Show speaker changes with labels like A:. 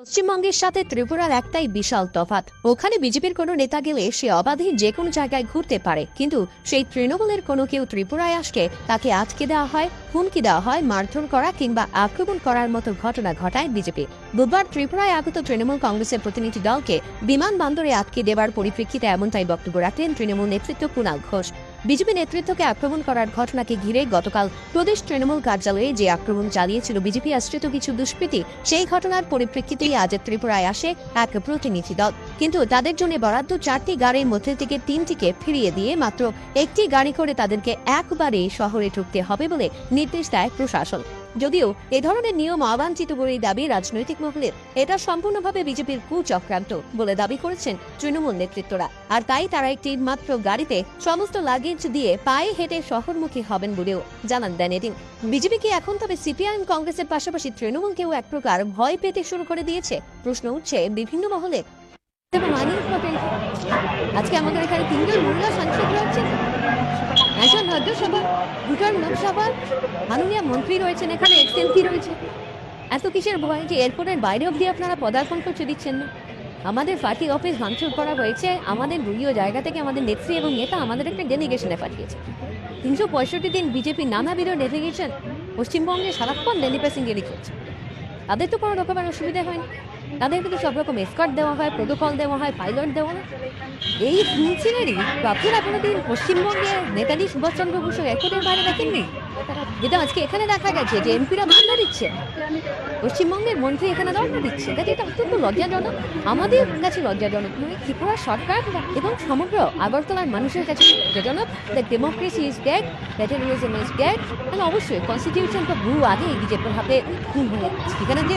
A: পশ্চিমবঙ্গের সাথে ত্রিপুরার একটাই বিশাল তফাৎ। ওখানে বিজেপির কোনো নেতা গেলে সে অবাধে যে কোনো জায়গায় ঘুরতে পারে। কিন্তু সেই তৃণমূলের কোনো কেউ ত্রিপুরায় আসলে তাকে আটকে দেওয়া হয়, হুমকি দেওয়া হয়, মারধর করা কিংবা আক্রমণ করার মতো ঘটনা ঘটায় বিজেপি। বুধবার ত্রিপুরায় আগত তৃণমূল কংগ্রেসের প্রতিনিধি দলকে বিমানবন্দরে আটকে দেওয়ার পরিপ্রেক্ষিতে এমনটাই বক্তব্য রাখলেন তৃণমূল নেতৃত্ব কুণাল ঘোষ। বিজেপি নেতৃত্বকে আক্রমণ করার ঘটনাকে ঘিরে গতকাল প্রদেশ তৃণমূল কার্যালয়ে যে আক্রমণ চালিয়েছিল বিজেপি আশ্রিত কিছু দুষ্কৃতী, সেই ঘটনার পরিপ্রেক্ষিতেই আজ ত্রিপুরায় আসে এক প্রতিনিধি দল। কিন্তু তাদের জন্য বরাদ্দ চারটি গাড়ির মধ্যে থেকে তিনটিকে ফিরিয়ে দিয়ে মাত্র একটি গাড়ি করে তাদেরকে একবারে শহরে ঢুকতে হবে বলে নির্দেশ দেয় প্রশাসন। যদিও এ ধরনের নিয়ম অবাঞ্ছিত বলেই দাবি রাজনৈতিক মহলের। এটা সম্পূর্ণভাবে বিজেপির কুচক্রান্ত বলে দাবি করেছেন তৃণমূল নেতৃত্বরা। আর তাই তারা একটি মাত্র গাড়িতে সমস্ত লাগেজ দিয়ে পায়ে হেঁটে শহরমুখী হবেন বলেও জানান দেন এদিন। বিজেপি কি এখন তবে সিপিআইএম কংগ্রেসের পাশাপাশি তৃণমূলকেও এক প্রকার ভয় পেতে শুরু করে দিয়েছে? প্রশ্ন উঠছে বিভিন্ন মহলে। আজকে আমাদের এখানে তিনজন মহিলা সাংসদ রয়েছেন। একজন রাজ্যসভা দুজন লোকসভা, মাননীয় মন্ত্রী রয়েছেন এখানে এক্সএমপি রয়েছে। এত কিসের ভয় যে এয়ারপোর্টের বাইরে অবধি আপনারা পদার্পণ করতে দিচ্ছেন না? আমাদের পার্টি অফিস ভাঙচুর করা হয়েছে, আমাদের দলীয় জায়গা থেকে আমাদের নেত্রী এবং নেতা আমাদের একটা ডেলিগেশনে পাঠিয়েছে। তিনশো পঁয়ষট্টি দিন বিজেপি নানাবিধ ডেলিগেশন পশ্চিমবঙ্গে সারাক্ষণ দিল্লি প্যাসেঞ্জারই করছে তাদের তো কোনো রকমের অসুবিধা হয়নি। তাদেরকে তো সব রকম এসকর্ট দেওয়া হয় প্রোটোকল দেওয়া হয় পাইলট দেওয়া হয়। এই ফুলসিনারি আপনারা কোনোদিন পশ্চিমবঙ্গে নেতাজি সুভাষচন্দ্র বসু এয়ারপোর্টের বাইরে দেখেননি? যেটা আজকে এখানে দেখা গেছে যে এমপিরা ধর্ণা দিচ্ছে। পশ্চিমবঙ্গের মন্ত্রী এখানে ধর্ণা দিচ্ছে। কাজে এটা অত্যন্ত লজ্জাজনক। আমাদের কাছে লজ্জাজনক নয়, ত্রিপুরা সরকার এবং সমগ্র আগরতলার মানুষের কাছে লজ্জাজনক। The democracy is dead federalism is dead অবশ্যই কনস্টিটিউশন তো বহু আগে বিজেপির হাতে খুন হয়ে। এখানে যে